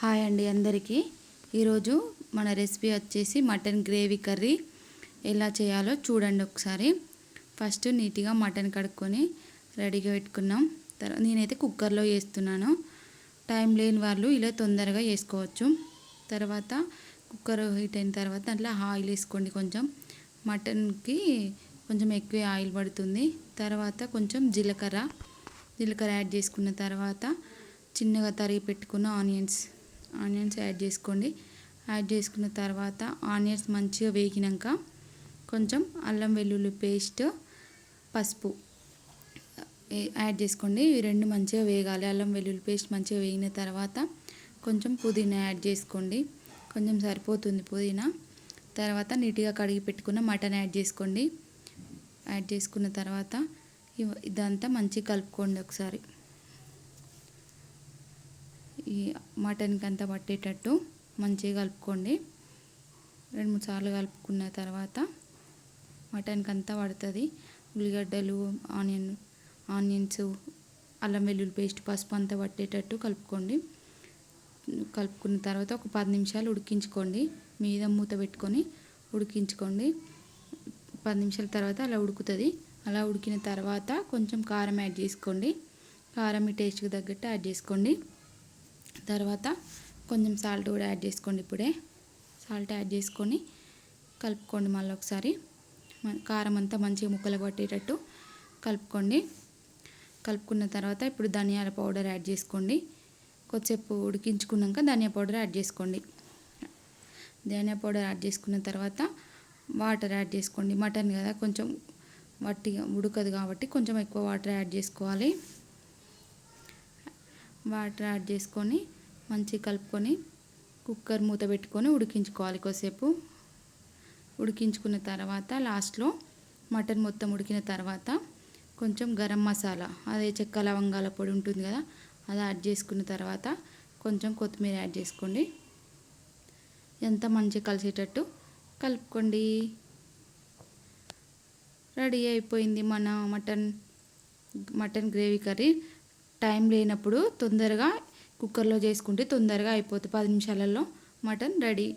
Hi అండి అందరికీ. ఈరోజు మన రెసిపీ వచ్చేసి మటన్ గ్రేవీ కర్రీ. ఎలా చేయాలో చూడండి ఒకసారి. ఫస్ట్ నీట్గా మటన్ కడుక్కొని రెడీగా పెట్టుకున్నాం. తర్వాత నేనైతే కుక్కర్లో వేస్తున్నాను. టైం లేని వాళ్ళు ఇలా తొందరగా చేసుకోవచ్చు తర్వాత కుక్కర్ హీట్ అయిన తర్వాత అట్లా ఆయిల్ వేసుకోండి కొంచెం. మటన్కి కొంచెం ఎక్కువ ఆయిల్ పడుతుంది. తర్వాత కొంచెం జీలకర్ర. జీలకర్ర యాడ్ చేసుకున్న తర్వాత చిన్నగా తరిగి పెట్టుకున్న ఆనియన్స్. ఆనియన్స్ యాడ్ చేసుకోండి. యాడ్ చేసుకున్న తర్వాత ఆనియన్స్ మంచిగా వేగినాక కొంచెం అల్లం వెల్లుల్లి పేస్ట్ పసుపు యాడ్ చేసుకోండి. ఇవి రెండు మంచిగా వేగాలి. అల్లం వెల్లుల్లి పేస్ట్ మంచిగా వేగిన తర్వాత కొంచెం పుదీనా యాడ్ చేసుకోండి. కొంచెం సరిపోతుంది పుదీనా. తర్వాత నీట్గా కడిగి పెట్టుకున్న మటన్ యాడ్ చేసుకోండి. యాడ్ చేసుకున్న తర్వాత ఇదంతా మంచిగా కలుపుకోండి ఒకసారి. ఈ మటన్కి అంతా పట్టేటట్టు మంచిగా కలుపుకోండి. రెండు మూడు సార్లు కలుపుకున్న తర్వాత మటన్కి అంతా పడుతుంది. ఉల్లిగడ్డలు ఆనియన్ ఆనియన్స్ అల్లం వెల్లుల్లి పేస్ట్ పసుపు అంతా పట్టేటట్టు కలుపుకోండి. కలుపుకున్న తర్వాత ఒక పది నిమిషాలు ఉడికించుకోండి. మీద మూత పెట్టుకొని ఉడికించుకోండి. పది నిమిషాల తర్వాత అలా ఉడుకుతుంది. అలా ఉడికిన తర్వాత కొంచెం కారం యాడ్ చేసుకోండి. కారం మీ టేస్ట్కి తగ్గట్టు యాడ్ చేసుకోండి. తర్వాత కొంచెం సాల్ట్ కూడా యాడ్ చేసుకోండి ఇప్పుడే. సాల్ట్ యాడ్ చేసుకొని కలుపుకోండి మళ్ళీ ఒకసారి. కారం అంతా మంచిగా ముక్కలు పట్టేటట్టు కలుపుకోండి. కలుపుకున్న తర్వాత ఇప్పుడు ధనియాల పౌడర్ యాడ్ చేసుకోండి. కొద్దిసేపు ఉడికించుకున్నాక ధనియా పౌడర్ యాడ్ చేసుకోండి. ధనియా పౌడర్ యాడ్ చేసుకున్న తర్వాత వాటర్ యాడ్ చేసుకోండి. మటన్ కదా కొంచెం వట్టిగా ఉడకదు కాబట్టి కొంచెం ఎక్కువ వాటర్ యాడ్ చేసుకోవాలి. వాటర్ యాడ్ చేసుకొని మంచిగా కలుపుకొని కుక్కర్ మూత పెట్టుకొని ఉడికించుకోవాలి కొద్దిసేపు. ఉడికించుకున్న తర్వాత లాస్ట్లో మటన్ మొత్తం ఉడికిన తర్వాత కొంచెం గరం మసాలా అదే చెక్క లవంగాల పొడి ఉంటుంది కదా అది యాడ్ చేసుకున్న తర్వాత కొంచెం కొత్తిమీర యాడ్ చేసుకోండి. ఎంత మంచిగా కలిసేటట్టు కలుపుకోండి. రెడీ అయిపోయింది మన mutton mutton gravy curry. Time లేనప్పుడు తొందరగా కుక్కర్లో చేసుకుంటే తొందరగా అయిపోతుంది పది నిమిషాలలో మటన్ రెడీ.